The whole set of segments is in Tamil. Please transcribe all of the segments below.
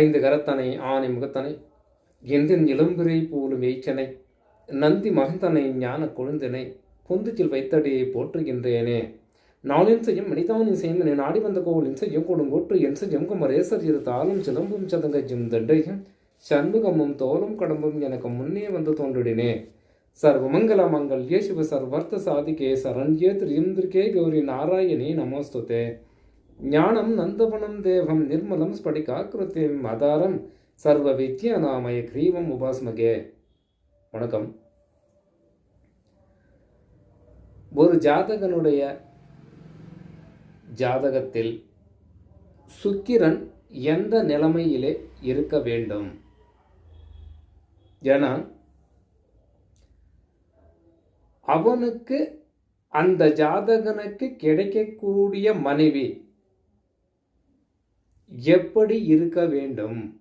ஐந்து கரத்தனை ஆனை முகத்தனை எந்தின் இளம்பிரை போலும் எய்ச்சனை நந்தி மகந்தனை ஞான கொழுந்தனை பொந்துச்சில் வைத்தடியை போற்றுகின்றேனே. நாளின் செய்யும் மனிதானின் செய்யும் என நாடி வந்த கோவிலின் செய்யும் கொடுங்கோற்று என் செய்யும் குமரேசர் இரு தாளும் சிலம்பும் சதங்கஜும் தண்டையும் சண்முகமும் தோலும் கடம்பும் எனக்கு முன்னே வந்து தோன்றிடினே. சர்வமங்கல மங்கல்யே சிவ சர்வர்த்த சாதிகே சரண்யே திரியந்திரிகே கௌரி நாராயணி நமோஸ்துதே. ஞானம் நந்தவனம் தேவம் நிர்மலம் ஸ்படிகாக்கிருத்தியம் ஆதாரம் சர்வ வித்யாநாமய கிரீவம் உபாஸ்மகே. வணக்கம். ஒரு ஜாதகனுடைய ஜாதகத்தில் சுக்கிரன் எந்த நிலைமையிலே இருக்க வேண்டும்? ஏன்னா அவனுக்கு அந்த ஜாதகனுக்கு கிடைக்கக்கூடிய மனைவி எப்படி இருக்க வேண்டும்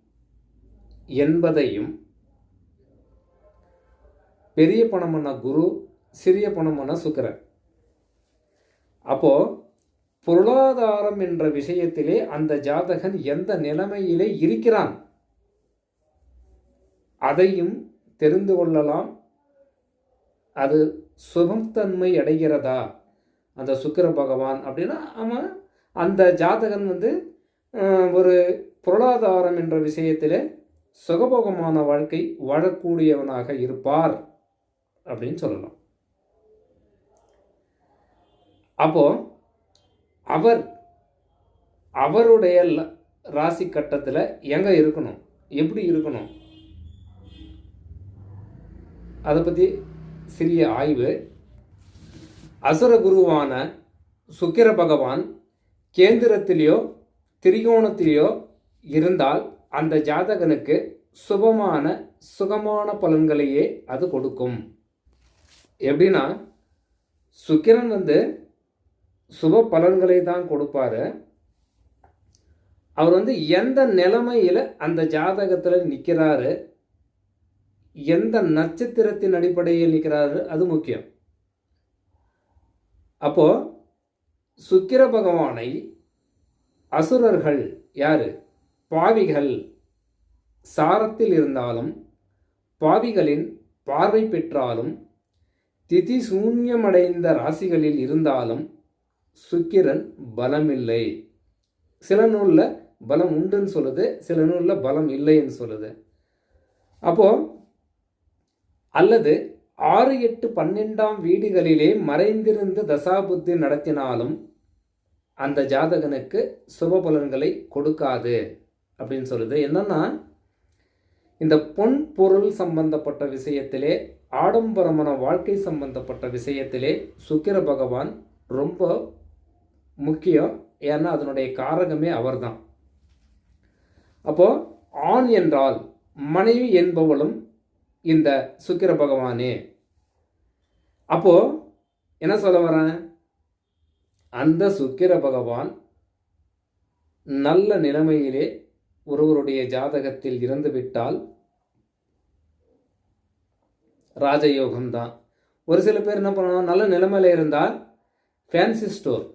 என்பதையும் பெரிய பணம்னா குரு சிறிய பணம்னா சுக்கரன். அப்போ பொருளாதாரம் என்ற விஷயத்திலே அந்த ஜாதகன் எந்த நிலைமையிலே இருக்கிறான்? அதையும் தெரிந்து கொள்ளலாம். அது சுபத்தன்மை அடைகிறதா? அந்த சுக்கிர பகவான் அப்படின்னா அவன் அந்த ஜாதகன் வந்து ஒரு பொருளாதாரம் என்ற விஷயத்தில் சுகபோகமான வாழ்க்கை வாழக்கூடியவனாக இருப்பார் அப்படின்னு சொல்லலாம் அப்போ அவர் அவருடைய ராசி கட்டத்தில் எங்க இருக்கணும்? எப்படி இருக்கணும்? அதை பற்றி சிறிய ஆய்வு. அசுர குருவான சுக்கிர பகவான் கேந்திரத்திலேயோ திரிகோணத்திலேயோ இருந்தால் அந்த ஜாதகனுக்கு சுபமான சுகமான பலன்களையே அது கொடுக்கும். எப்படின்னா சுக்கிரன் வந்து சுப பலன்களை தான் கொடுப்பாரு. அவர் வந்து எந்த நிலைமையில் அந்த ஜாதகத்தில் நிற்கிறாரு எந்த நட்சத்திரத்தின் அடிப்படையில் நிற்கிறாரு அது முக்கியம். அப்போ சுக்கிர பகவானை அசுரர்கள் யாரு? பாவிகள். சாரத்தில் இருந்தாலும் பாவிகளின் பார்வை பெற்றாலும் திதி சூன்யமடைந்த ராசிகளில் இருந்தாலும் சுக்கிரன் பலமில்லை. சில நூலில் பலம் உண்டுன்னு சொல்லுது சில நூலில் பலம் இல்லைன்னு சொல்லுது. அப்போ அல்லது ஆறு எட்டு பன்னெண்டாம் வீடுகளிலே மறைந்திருந்து தசாபுத்தி நடத்தினாலும் அந்த ஜாதகனுக்கு சுப பலன்களை கொடுக்காது அப்படின்னு சொல்லுது. என்னன்னா இந்த பொன் பொருள் சம்பந்தப்பட்ட விஷயத்திலே ஆடம்பரமான வாழ்க்கை சம்பந்தப்பட்ட விஷயத்திலே சுக்கிர பகவான் ரொம்ப முக்கியம். ஏன்னா அதனுடைய காரகமே அவர்தான். அப்போ ஆண் என்றால் மனைவி என்பவளும் இந்த சுக்கிர பகவானே. அப்போ என்ன சொல்ல வரேன்? அந்த சுக்கிர பகவான் நல்ல நிலைமையிலே ஒருவருடைய ஜாதகத்தில் இறந்துவிட்டால் ராஜயோகம்தான். ஒரு சில பேர் என்ன பண்ணணும் நல்ல நிலைமையில் இருந்தால் ஃபேன்சி ஸ்டோர்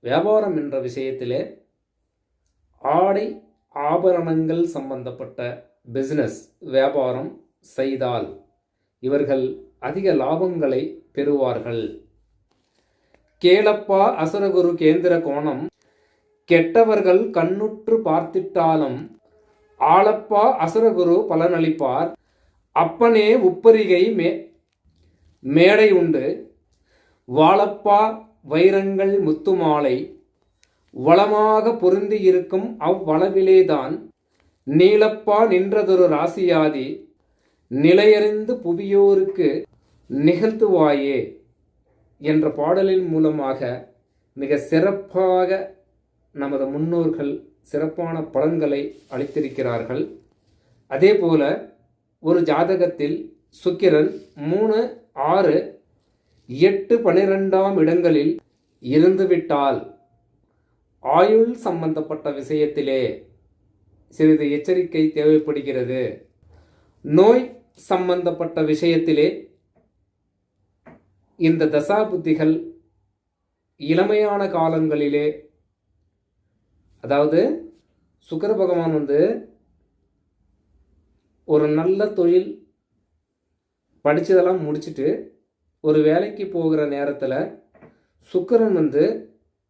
வியாபாரம் என்ற விஷயத்திலே ஆடை ஆபரணங்கள் சம்பந்தப்பட்ட பிஸ்னஸ் வியாபாரம் செய்தால் இவர்கள் அதிக லாபங்களை பெறுவார்கள். கேளப்பா அசுரகுரு கேந்திர கோணம். கெட்டவர்கள் கண்ணுற்று பார்த்திட்டாலும் ஆளப்பா அசுரகுரு பலனளிப்பார். அப்பனே உப்பரிகை மே மேடை உண்டு வாழப்பா வைரங்கள் முத்துமாலை. வளமாக பொருந்தி இருக்கும் அவ்வளவிலேதான் நீலப்பா நின்றதொரு ராசியாதி. நிலையறிந்து புவியோருக்கு நிகழ்த்துவாயே. என்ற பாடலின் மூலமாக மிக சிறப்பாக நமது முன்னோர்கள் சிறப்பான பலன்களை அளித்திருக்கிறார்கள். அதே போல ஒரு ஜாதகத்தில் சுக்கிரன் மூணு ஆறு எட்டு பனிரெண்டாம் இடங்களில் இருந்துவிட்டால் ஆயுள் சம்பந்தப்பட்ட விஷயத்திலே சிறிது எச்சரிக்கை தேவைப்படுகிறது. நோய் சம்பந்தப்பட்ட விஷயத்திலே இந்த தசா புத்திகள் இளமையான காலங்களிலே அதாவது சுக்கிர பகவான் வந்து ஒரு நல்ல தொழில் படித்ததெல்லாம் முடிச்சுட்டு ஒரு வேலைக்கு போகிற நேரத்தில் சுக்கரன் வந்து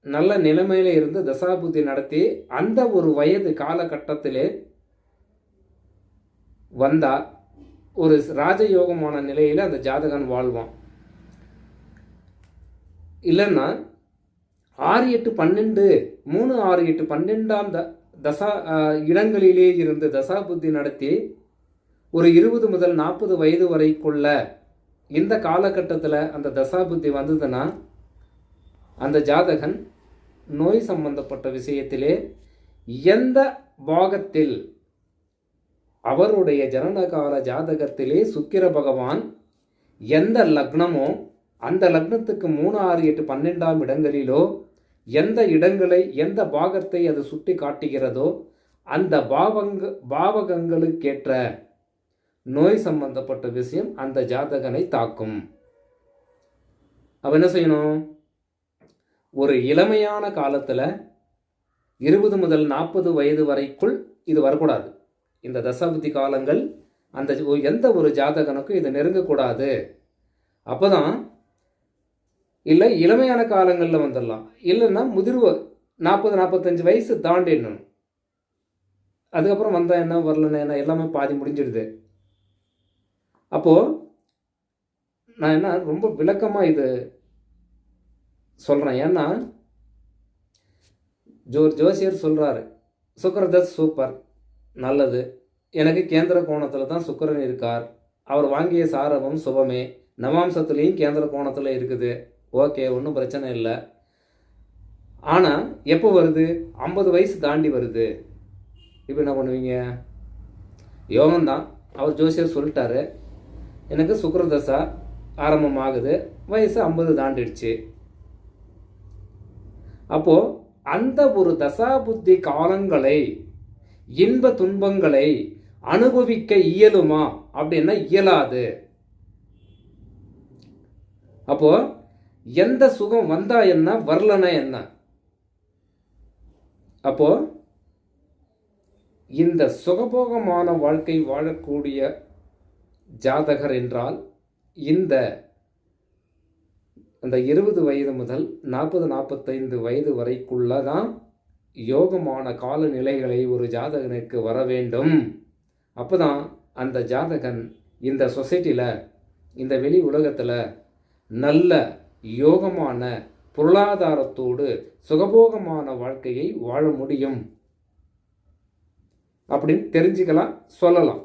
நல்ல நிலைமையில இருந்து தசாபுத்தி நடத்தி அந்த ஒரு வயது காலகட்டத்திலே வந்தா ஒரு ராஜயோகமான நிலையில் அந்த ஜாதகன் வாழ்வான். இல்லைன்னா ஆறு எட்டு பன்னெண்டு மூணு ஆறு எட்டு பன்னெண்டாம் த தசா இடங்களிலே இருந்து தசாபுத்தி நடத்தி ஒரு இருபது முதல் நாற்பது வயது வரைக்குள்ள இந்த காலகட்டத்தில் அந்த தசாபுத்தி வந்ததுன்னா அந்த ஜாதகன் நோய் சம்பந்தப்பட்ட விஷயத்திலே எந்த பாகத்தில் அவருடைய ஜனனகால ஜாதகத்திலே சுக்கிர பகவான் எந்த லக்னமோ அந்த லக்னத்துக்கு மூணு ஆறு எட்டு பன்னெண்டாம் இடங்களிலோ எந்த இடங்களை எந்த பாகத்தை அது சுட்டி காட்டுகிறதோ அந்த பாவங்க பாவகங்களுக்கேற்ற நோய் சம்பந்தப்பட்ட விஷயம் அந்த ஜாதகனை தாக்கும். அவ என்ன செய்யணும்? ஒரு இளமையான காலத்தில் இருபது முதல் நாற்பது வயது வரைக்குள் இது வரக்கூடாது. இந்த தசாபுத்தி காலங்கள் அந்த எந்த ஒரு ஜாதகனுக்கும் இது நெருங்கக்கூடாது. அப்பதான் இல்லை இளமையான காலங்களில் வந்துடலாம். இல்லைன்னா முதிர்வு நாற்பது நாற்பத்தஞ்சு வயசு தாண்டிடணும் அதுக்கப்புறம் வந்தால் என்ன வரலன்னா என்ன எல்லாமே பாதி முடிஞ்சிடுது. அப்போது நான் என்ன ரொம்ப விளக்கமாக இது சொல்கிறேன் ஏன்னா ஜோர் ஜோசியர் சொல்கிறாரு சுக்கரதஸ் சூப்பர் நல்லது. எனக்கு கேந்திர கோணத்தில் தான் சுக்கரன் இருக்கார். அவர் வாங்கிய சாரவம் சுபமே. நவாம்சத்துலேயும் கேந்திர கோணத்தில் இருக்குது. ஓகே ஒன்றும் பிரச்சனை இல்லை. ஆனால் எப்போ வருது? ஐம்பது வயசு தாண்டி வருது. இப்போ என்ன பண்ணுவீங்க? யோகம்தான். அவர் ஜோசியர் சொல்லிட்டாரு. எனக்கு சுக்கரதசா ஆரம்பமாகுது. வயசு ஐம்பது தாண்டிடுச்சு. அப்போது அந்த ஒரு தசாபுத்தி காலங்களை இன்ப துன்பங்களை அனுபவிக்க இயலுமா? அப்படின்னா இயலாது. அப்போது எந்த சுகம் வந்தா என்ன வரலனா என்ன? அப்போ இந்த சுகபோகமான வாழ்க்கை வாழக்கூடிய ஜாதகர் என்றால் இந்த அந்த இருபது வயது முதல் நாற்பது நாற்பத்தைந்து வயது வரைக்குள்ள தான் யோகமான காலநிலைகளை ஒரு ஜாதகனுக்கு வர வேண்டும். அப்போதான் அந்த ஜாதகன் இந்த சொசைட்டியில் இந்த வெளி உலகத்தில் நல்ல யோகமான பொருளாதாரத்தோடு சுகபோகமான வாழ்க்கையை வாழ முடியும். அப்படின்னு தெரிஞ்சுக்கலாம் சொல்லலாம்.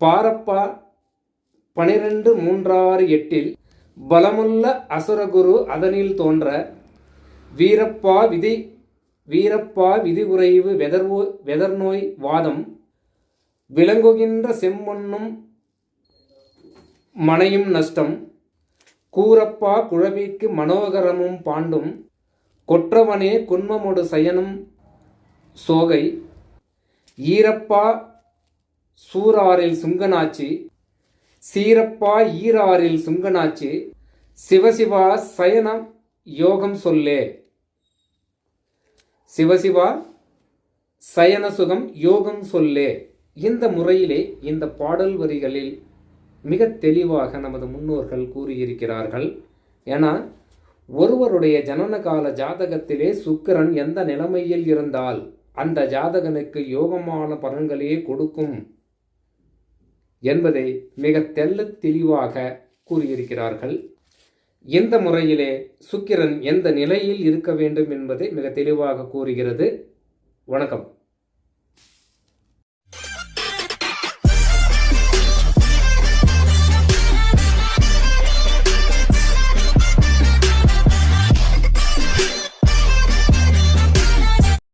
பாரப்பா பனிரெண்டு மூன்றாறு எட்டில் பலமுள்ள அசுரகுரு அதனில் தோன்ற வீரப்பா விதி வீரப்பா விதிகுறைவு வெதர்வோ வெதர்நோய் வாதம் விளங்குகின்ற செம்மண்ணும் மனையும் நஷ்டம் கூரப்பா குழவிக்கு மனோகரமும் பாண்டும் கொற்றவனே குன்மமொடு சயனும் சோகை ஈரப்பா சூராரில் சுங்கனாச்சி சீரப்பா ஈராரில் சுங்கனாச்சி சிவசிவா சயனம் யோகம் சொல்லே. சிவசிவா சயன சுகம் யோகம் சொல்லே. இந்த முறையிலே இந்த பாடல் வரிகளில் மிக தெளிவாக நமது முன்னோர்கள் கூறியிருக்கிறார்கள். ஏன்னா ஒருவருடைய ஜனனகால ஜாதகத்திலே சுக்கிரன் எந்த நிலைமையில் இருந்தால் அந்த ஜாதகனுக்கு யோகமான பலன்களையே கொடுக்கும் என்பதை மிக தெல்ல தெளிவாக கூறியிருக்கிறார்கள். இந்த முறையிலே சுக்கிரன் எந்த நிலையில் இருக்க வேண்டும் என்பதை மிக தெளிவாக கூறுகிறது. வணக்கம்.